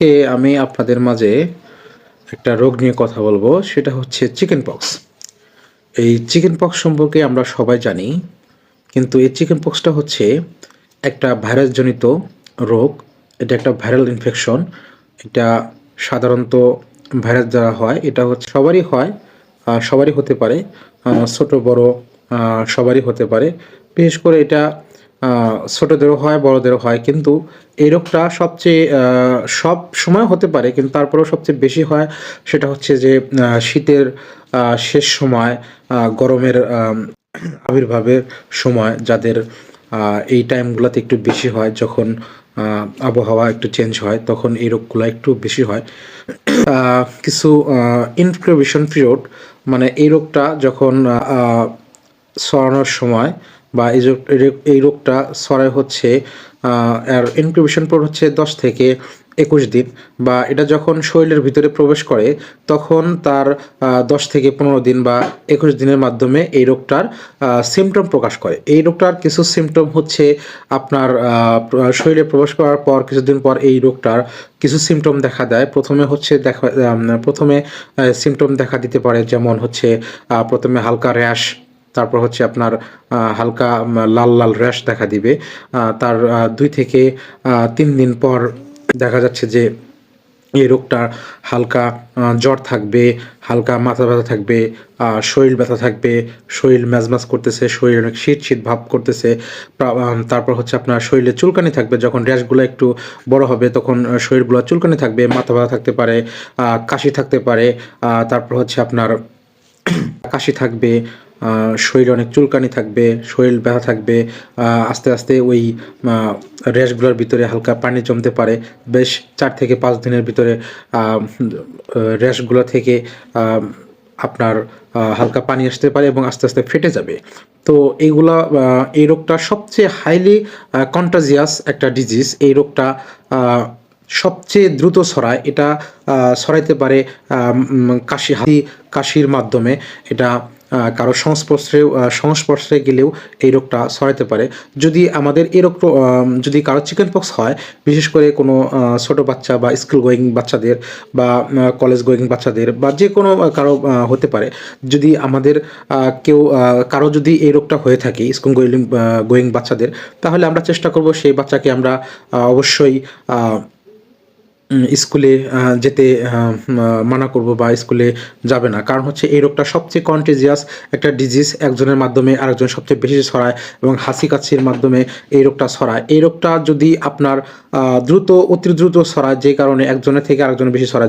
এ আমি আপনাদের মাঝে একটা রোগ নিয়ে কথা বলব, সেটা হচ্ছে চিকেন পক্স এই চিকেন পক্স সম্পর্কে আমরা সবাই জানি, কিন্তু এই চিকেন পক্সটা হচ্ছে একটা ভাইরাসজনিত রোগ, এটা একটা ভাইরাল ইনফেকশন এটা সাধারণত ভাইরাস দ্বারা হয়, এটা হচ্ছে সবারই হয় সবারই হতে পারে ছোট, বড় সবারই হতে পারে। বিশেষ করে এটা ছোটদেরও হয়, বড়দেরও হয়, কিন্তু এই রোগটা সবচেয়ে সব সময় হতে পারে, কিন্তু তারপরেও সবচেয়ে বেশি হয় সেটা হচ্ছে যে শীতের শেষ সময় গরমের আবির্ভাবের সময় যাদের এই টাইমগুলোতে একটু বেশি হয়, যখন আবহাওয়া একটু চেঞ্জ হয়, তখন এই রোগগুলো একটু বেশি হয়। কিছু ইনক্রিবেশন পিরিয়ড মানে এই রোগটা যখন ছড়ানোর সময় বা এই এই রোগটা ছড়ায় হচ্ছে আহ, এর ইনকিউবেশন পিরিয়ড হচ্ছে দশ থেকে একুশ দিন বা এটা যখন শরীরের ভিতরে প্রবেশ করে তখন তার দশ থেকে পনেরো দিন বা একুশ দিনের মাধ্যমে এই রোগটার সিমটম প্রকাশ করে। এই রোগটার কিছু সিমটম হচ্ছে আপনার শরীরে প্রবেশ করার পর কিছুদিন পর এই রোগটার কিছু সিমটম দেখা দেয়। প্রথমে হচ্ছে দেখা প্রথমে সিমটম দেখা দিতে পারে যেমন হচ্ছে প্রথমে হালকা র্যাশ তারপর হচ্ছে আপনার হালকা লাল লাল র্যাশ দেখা দিবে। তার দুই থেকে তিন দিন পর দেখা যাচ্ছে যে এই রোগটা হালকা জ্বর থাকবে, হালকা মাথা ব্যথা থাকবে শরীর ব্যথা থাকবে, শরীর ম্যাজম্যাজ করতেছে, শরীর অনেক শীত শীত ভাব করতেছে তারপর হচ্ছে আপনার শরীরে চুলকানি থাকবে, যখন র্যাশগুলো একটু বড় হবে, তখন শরীরগুলো চুলকানি থাকবে, মাথা ব্যথা থাকতে পারে কাশি থাকতে পারে তারপর হচ্ছে আপনার কাশি থাকবে শরীরে অনেক চুলকানি থাকবে, শরীর ব্যথা থাকবে আস্তে আস্তে ওই র্যাশগুলোর ভিতরে হালকা পানি জমতে পারে। বেশ চার থেকে পাঁচ দিনের ভিতরে র্যাশগুলো থেকে আপনার হালকা পানি আসতে পারে এবং আস্তে আস্তে ফেটে যাবে। তো এইগুলা এই রোগটা সবচেয়ে হাইলি কন্টাজিয়াস একটা ডিজিজ এই রোগটা সবচেয়ে দ্রুত ছড়ায়। এটা ছড়াইতে পারে কাশি হাতি কাশির মাধ্যমে। এটা কারও সংস্পর্শে সংস্পর্শে গেলেও এই রোগটা ছড়াইতে পারে। যদি আমাদের এই রোগ যদি কারও চিকেন পক্স হয়, বিশেষ করে কোনো ছোট বাচ্চা বা স্কুল গোয়িং বাচ্চাদের বা কলেজ গোয়িং বাচ্চাদের বা যে কোনো কারও হতে পারে। যদি আমাদের কেউ কারও যদি এই রোগটা হয়ে থাকে স্কুল গোয়িং গোয়িং বাচ্চাদের, তাহলে আমরা চেষ্টা করব সেই বাচ্চাকে আমরা অবশ্যই স্কুলে যেতে মানা করব বা স্কুলে যাবে না। কারণ হচ্ছে এই রোগটা সবচেয়ে কন্টেজিয়াস একটা ডিজিজ একজনের মাধ্যমে আরেকজন সবচেয়ে বেশি ছড়ায় এবং হাসি কাছির মাধ্যমে এই রোগটা ছড়ায়। এই রোগটা যদি আপনার দ্রুত, অতি দ্রুত ছড়ায়, যে কারণে একজনের থেকে আরেকজনের বেশি ছড়ায়